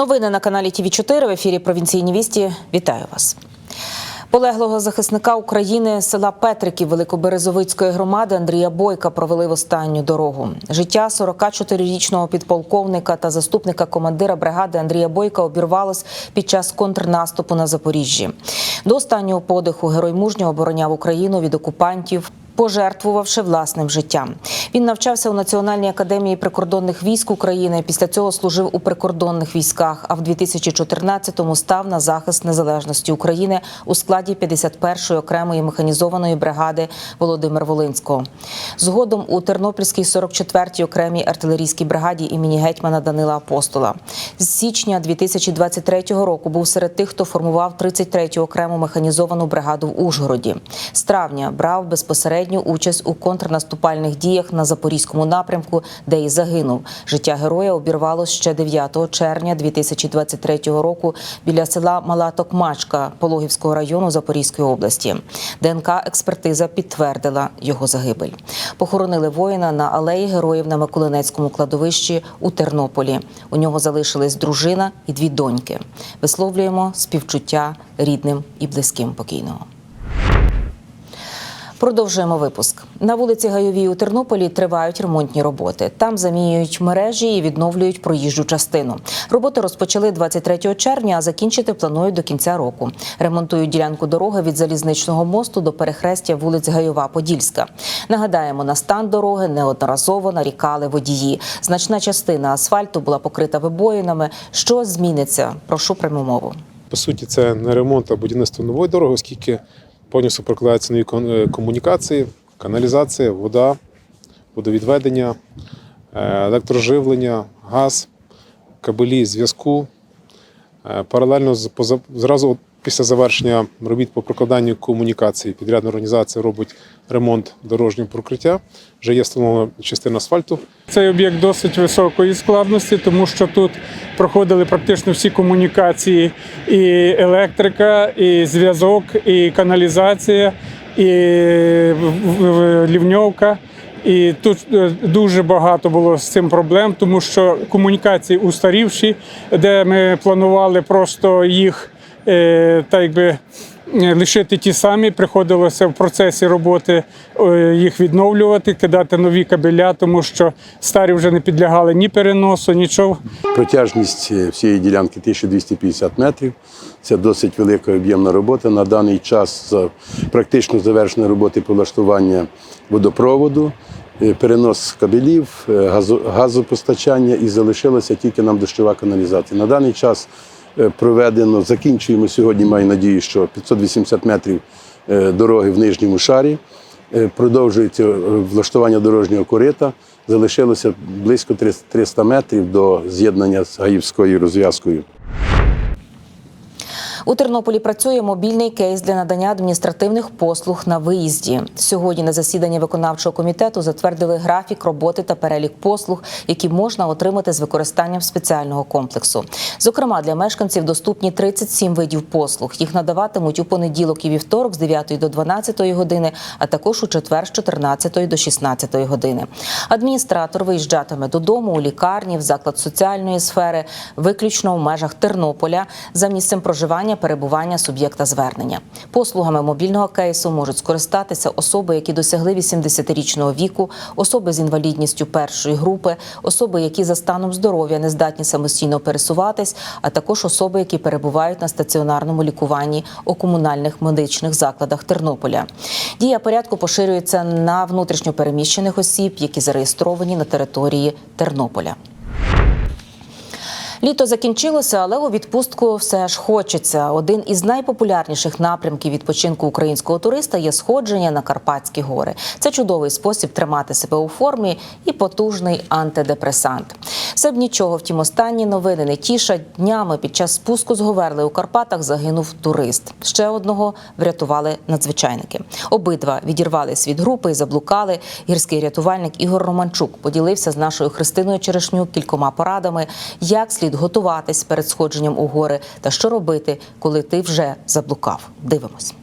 Новини на каналі ТВ 4 в ефірі Провінційні вісті. Вітаю вас. Полеглого захисника України села Петриків Великоберезовицької громади Андрія Бойка провели в останню дорогу. Життя 44-річного підполковника та заступника командира бригади Андрія Бойка обірвалось під час контрнаступу на Запоріжжі. До останнього подиху герой мужньо обороняв Україну від окупантів. Пожертвувавши власним життям, він навчався у Національній академії прикордонних військ України. Після цього служив у прикордонних військах. А в 2014-му став на захист незалежності України у складі 51-ї окремої механізованої бригади Володимир Волинського. Згодом у Тернопільській 44-й окремій артилерійській бригаді імені гетьмана Данила Апостола. З січня 2023 року був серед тих, хто формував 33-ю окрему механізовану бригаду в Ужгороді. З травня брав безпосередню участь у контрнаступальних діях на запорізькому напрямку, де і загинув. Життя героя обірвалося ще 9 червня 2023 року біля села Мала Токмачка Пологівського району Запорізької області. ДНК експертиза підтвердила його загибель. Похоронили воїна на алеї героїв на Миколинецькому кладовищі у Тернополі. У нього залишились дружина і дві доньки. Висловлюємо співчуття рідним і близьким покійного. Продовжуємо випуск. На вулиці Гайовій у Тернополі тривають ремонтні роботи. Там замінюють мережі і відновлюють проїжджу частину. Роботи розпочали 23 червня, а закінчити планують до кінця року. Ремонтують ділянку дороги від залізничного мосту до перехрестя вулиць Гайова Подільська. Нагадаємо, на стан дороги неодноразово нарікали водії. Значна частина асфальту була покрита вибоїнами. Що зміниться? Прошу пряму мову. По суті, це не ремонт, а будівництво нової дороги, оскільки повністю прокладаються нові е, комунікації, каналізація, вода, водовідведення, е, електроживлення, газ, кабелі зв'язку. Е, Паралельно зразу після завершення робіт по прокладанню комунікації підрядна організація робить ремонт дорожнього покриття. Вже є встановлена частина асфальту. Цей об'єкт досить високої складності, тому що тут проходили практично всі комунікації: і електрика, і зв'язок, і каналізація, і лівньовка. І тут е, дуже багато було з цим проблем, тому що комунікації устарівші, де ми планували просто їх так якби. е, Лишити ті самі, приходилося в процесі роботи е, їх відновлювати, кидати нові кабеля, тому що старі вже не підлягали ні переносу, нічого. Протяжність е, всієї ділянки 1250 метрів. Це досить велика об'ємна робота. На даний час практично завершені роботи по влаштування водопроводу, е, перенос кабелів, е, газопостачання і залишилася тільки нам дощова каналізація. На даний час е, проведено, закінчуємо сьогодні, маю надію, що 580 метрів е, дороги в нижньому шарі. Е, Продовжується е, влаштування дорожнього корита. Залишилося близько 300 метрів до з'єднання з Гаївською розв'язкою. У Тернополі працює мобільний кейс для надання адміністративних послуг на виїзді. Сьогодні на засіданні виконавчого комітету затвердили графік роботи та перелік послуг, які можна отримати з використанням спеціального комплексу. Зокрема, для мешканців доступні 37 видів послуг. Їх надаватимуть у понеділок і вівторок з 9 до 12 години, а також у четвер з 14 до 16 години. Адміністратор виїжджатиме додому у лікарні, в заклад соціальної сфери, виключно в межах Тернополя за місцем проживання перебування суб'єкта звернення. Послугами мобільного кейсу можуть скористатися особи, які досягли 80-річного віку, особи з інвалідністю першої групи, особи, які за станом здоров'я не здатні самостійно пересуватись, а також особи, які перебувають на стаціонарному лікуванні у комунальних медичних закладах Тернополя. Дія порядку поширюється на внутрішньопереміщених осіб, які зареєстровані на території Тернополя. Літо закінчилося, але у відпустку все ж хочеться. Один із найпопулярніших напрямків відпочинку українського туриста є сходження на Карпатські гори. Це чудовий спосіб тримати себе у формі і потужний антидепресант. Все б нічого, втім, останні новини не тішать. Днями під час спуску з Говерли у Карпатах загинув турист. Ще одного врятували надзвичайники. Обидва відірвались від групи і заблукали. Гірський рятувальник Ігор Романчук поділився з нашою Христиною Черешнюк кількома порадами, як слід готуватись перед сходженням у гори та що робити, коли ти вже заблукав. Дивимось.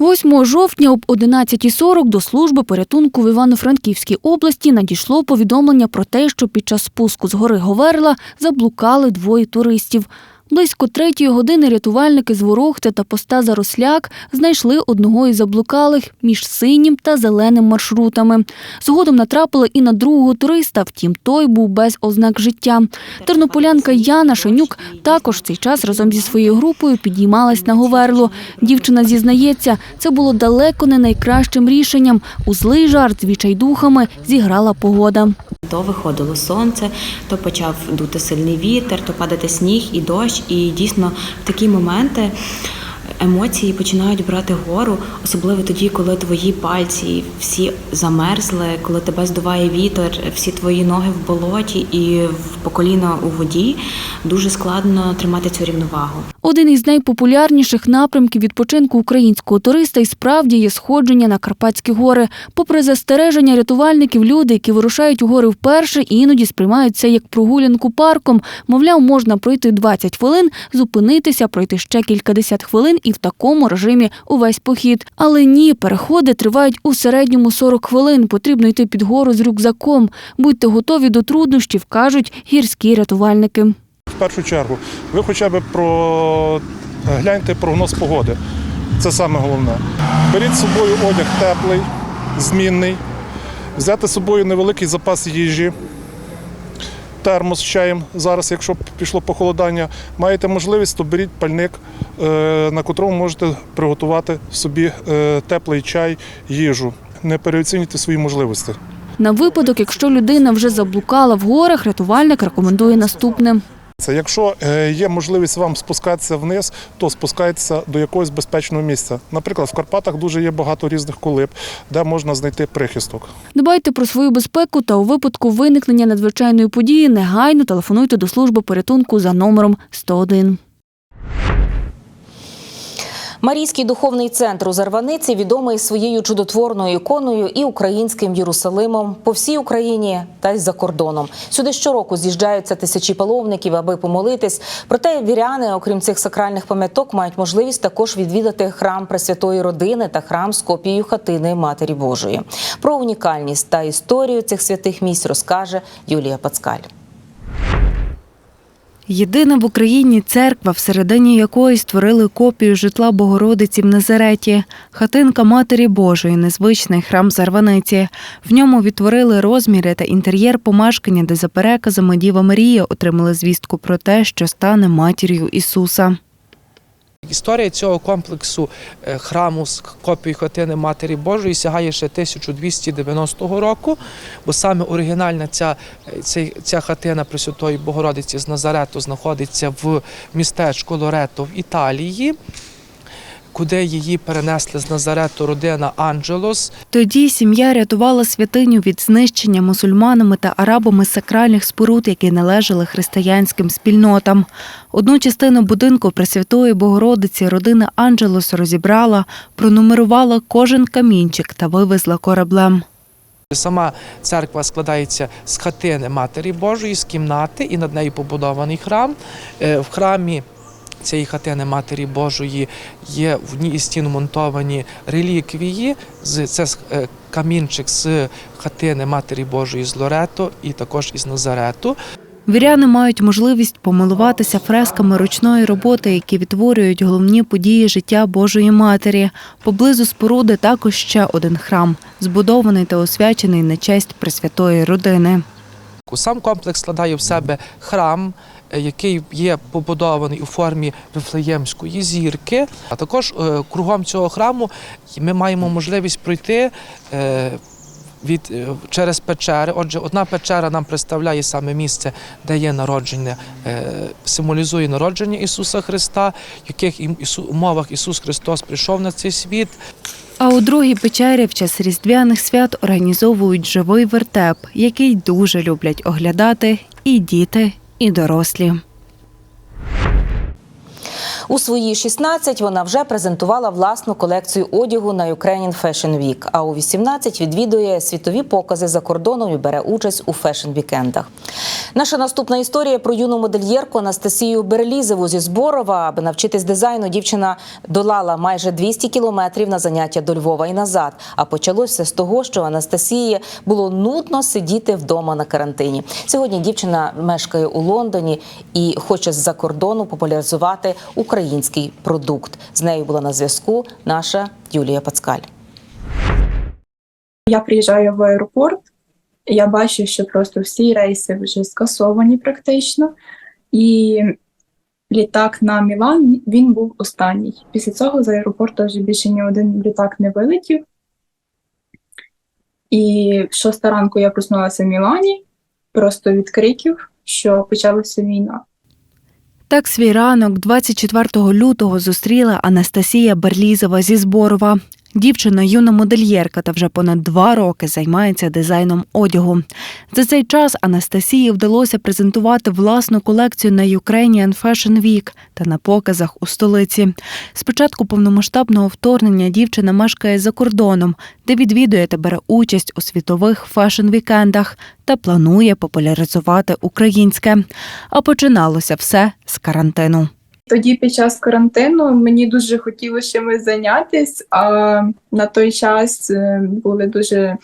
8 жовтня об 11.40 до служби порятунку в Івано-Франківській області надійшло повідомлення про те, що під час спуску з гори Говерла заблукали двоє туристів. Близько третьої години рятувальники з Ворохти та поста Заросляк знайшли одного із заблукалих між синім та зеленим маршрутами. Згодом натрапили і на другого туриста, втім той був без ознак життя. Тернополянка Яна Шанюк також в цей час разом зі своєю групою підіймалась на Говерло. Дівчина зізнається, це було далеко не найкращим рішенням. У злий жарт з відчайдухами зіграла погода. То виходило сонце, то почав дути сильний вітер, то падати сніг і дощ. І дійсно в такі моменти емоції починають брати гору, особливо тоді, коли твої пальці всі замерзли, коли тебе здуває вітер, всі твої ноги в болоті і в коліна у воді. Дуже складно тримати цю рівновагу. Один із найпопулярніших напрямків відпочинку українського туриста і справді є сходження на Карпатські гори. Попри застереження рятувальників, люди, які вирушають у гори вперше, іноді сприймають це як прогулянку парком. Мовляв, можна пройти 20 хвилин, зупинитися, пройти ще кількадесят хвилин і в такому режимі увесь похід. Але ні, переходи тривають у середньому 40 хвилин. Потрібно йти під гору з рюкзаком. Будьте готові до труднощів, кажуть гірські рятувальники. В першу чергу, ви хоча б про гляньте прогноз погоди. Це саме головне. Беріть з собою одяг теплий, змінний, взяти з собою невеликий запас їжі, термос з чаєм. Зараз, якщо пішло похолодання, маєте можливість, то беріть пальник, е, на котрому можете приготувати собі е, теплий чай, їжу. Не переоцінюйте свої можливості. На випадок, якщо людина вже заблукала в горах, рятувальник рекомендує наступне. Це якщо е, є можливість вам спускатися вниз, то спускайтеся до якогось безпечного місця. Наприклад, в Карпатах дуже є багато різних колиб, де можна знайти прихисток. Дбайте про свою безпеку та у випадку виникнення надзвичайної події негайно телефонуйте до служби порятунку за номером 101. Марійський духовний центр у Зарваниці відомий своєю чудотворною іконою і українським Єрусалимом по всій Україні та й за кордоном. Сюди щороку з'їжджаються тисячі паломників, аби помолитись. Проте віряни, окрім цих сакральних пам'яток, мають можливість також відвідати храм Пресвятої Родини та храм з копією хатини Матері Божої. Про унікальність та історію цих святих місць розкаже Юлія Пацкаль. Єдина в Україні церква, всередині якої створили копію житла Богородиці в Назареті, хатинка Матері Божої, незвичний храм Зарваниці. В ньому відтворили розміри та інтер'єр помешкання, де за переказами Діва Марія отримала звістку про те, що стане матір'ю Ісуса. Історія цього комплексу е, храму з копією хатини Матері Божої сягає ще 1290 року, бо саме оригінальна ця, е, ця хатина Пресвятої Богородиці з Назарету знаходиться в містечку Лорето в Італії, куди її перенесли з Назарету родина Анджелос. Тоді сім'я рятувала святиню від знищення мусульманами та арабами сакральних споруд, які належали християнським спільнотам. Одну частину будинку Пресвятої Богородиці родина Анджелос розібрала, пронумерувала кожен камінчик та вивезла кораблем. Сама церква складається з хатини Матері Божої, з кімнати, і над нею побудований храм. Е, В храмі цієї хатини Матері Божої є в одній із стін монтовані реліквії. Це е, камінчик з хатини Матері Божої з Лорето і також із Назарету. Віряни мають можливість помилуватися фресками ручної роботи, які відтворюють головні події життя Божої Матері. Поблизу споруди також ще один храм, збудований та освячений на честь Пресвятої родини. Сам комплекс складає в себе храм, який є побудований у формі Вифлеємської зірки. А також е, кругом цього храму ми маємо можливість пройти. е, Від е, через печери, отже, одна печера нам представляє саме місце, де є народження, е, символізує народження Ісуса Христа, в яких умовах Ісус Христос прийшов на цей світ. А у другій печері в час різдвяних свят організовують живий вертеп, який дуже люблять оглядати і діти, і дорослі. У свої 16 вона вже презентувала власну колекцію одягу на Ukrainian Fashion Week, а у 18 відвідує світові покази за кордоном і бере участь у фешн-вікендах. Наша наступна історія про юну модельєрку Анастасію Берлізеву зі Зборова. Аби навчитись дизайну, дівчина долала майже 200 кілометрів на заняття до Львова і назад. А почалося з того, що Анастасії було нудно сидіти вдома на карантині. Сьогодні дівчина мешкає у Лондоні і хоче з-за кордону популяризувати український продукт. З нею була на зв'язку наша Юлія Пацкаль. Я приїжджаю в аеропорт, я бачу, що просто всі рейси вже скасовані практично. І літак на Мілан він був останній. Після цього з аеропорту вже більше ні один літак не вилетів. І в шоста ранку я проснулася в Мілані, просто від криків, що почалася війна. Так свій ранок 24 лютого зустріла Анастасія Берлізова зі Зборова. Дівчина юна модельєрка та вже понад два роки займається дизайном одягу. За цей час Анастасії вдалося презентувати власну колекцію на Ukrainian Fashion Week та на показах у столиці. З початку повномасштабного вторгнення дівчина мешкає за кордоном, де відвідує та бере участь у світових фешн-вікендах та планує популяризувати українське. А починалося все з карантину. Тоді під час карантину мені дуже хотілося чимось зайнятися, а на той час е, були дуже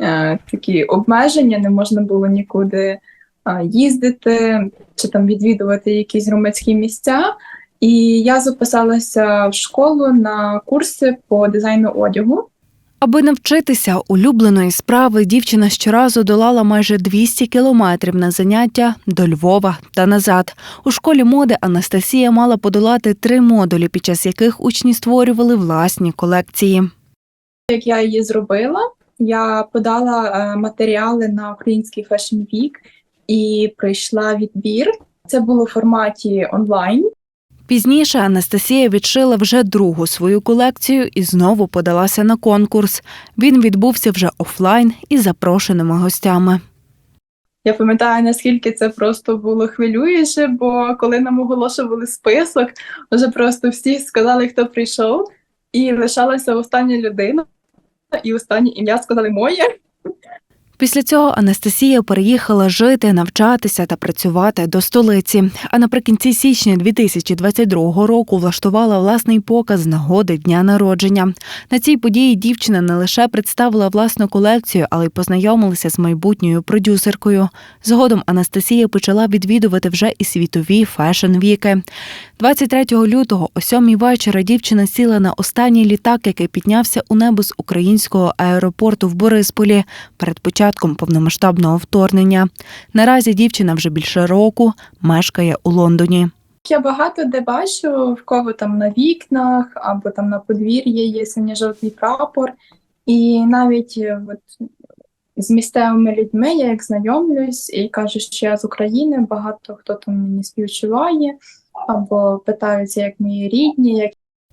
е, такі обмеження, не можна було нікуди е, їздити чи там відвідувати якісь громадські місця. І я записалася в школу на курси по дизайну одягу. Аби навчитися улюбленої справи, дівчина щоразу долала майже 200 кілометрів на заняття до Львова та назад. У школі моди Анастасія мала подолати три модулі, під час яких учні створювали власні колекції. Як я її зробила, я подала е, матеріали на український Fashion Week і пройшла відбір. Це було в форматі онлайн. Пізніше Анастасія відшила вже другу свою колекцію і знову подалася на конкурс. Він відбувся вже офлайн із запрошеними гостями. Я пам'ятаю, наскільки це просто було хвилююче, бо коли нам оголошували список, вже просто всі сказали, хто прийшов, і лишалася остання людина, і останнє ім'я сказали моє. Після цього Анастасія переїхала жити, навчатися та працювати до столиці. А наприкінці січня 2022 року влаштувала власний показ нагоди дня народження. На цій події дівчина не лише представила власну колекцію, але й познайомилася з майбутньою продюсеркою. Згодом Анастасія почала відвідувати вже і світові фешн-віки. 23 лютого о сьомій вечора дівчина сіла на останній літак, який піднявся у небо з українського аеропорту в Борисполі перед початком повномасштабного вторгнення. Наразі дівчина вже більше року мешкає у Лондоні. Я багато де бачу, в кого там на вікнах або там на подвір'ї є синьо-жовтий прапор. І навіть е, от, з місцевими людьми я як знайомлюсь і кажу, що я з України, багато хто там мені співчуває, або питаються, як мої рідні, як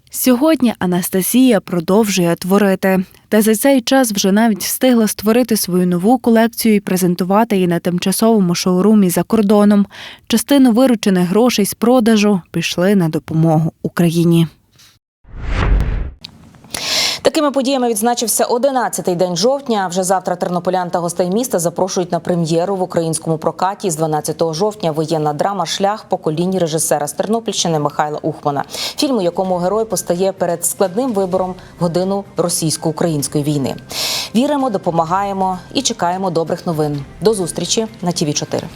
Сьогодні Анастасія продовжує творити. Та за цей час вже навіть встигла створити свою нову колекцію і презентувати її на тимчасовому шоурумі за кордоном. Частину виручених грошей з продажу пішли на допомогу Україні. Такими подіями відзначився 11-й день жовтня. Вже завтра тернополян та гостей міста запрошують на прем'єру в українському прокаті з 12 жовтня. Воєнна драма Шлях по коліні режисера з Тернопільщини Михайла Ухмана. Фільм, у якому герой постає перед складним вибором годину російсько-української війни. Віримо, допомагаємо і чекаємо добрих новин. До зустрічі на ТІВІ 4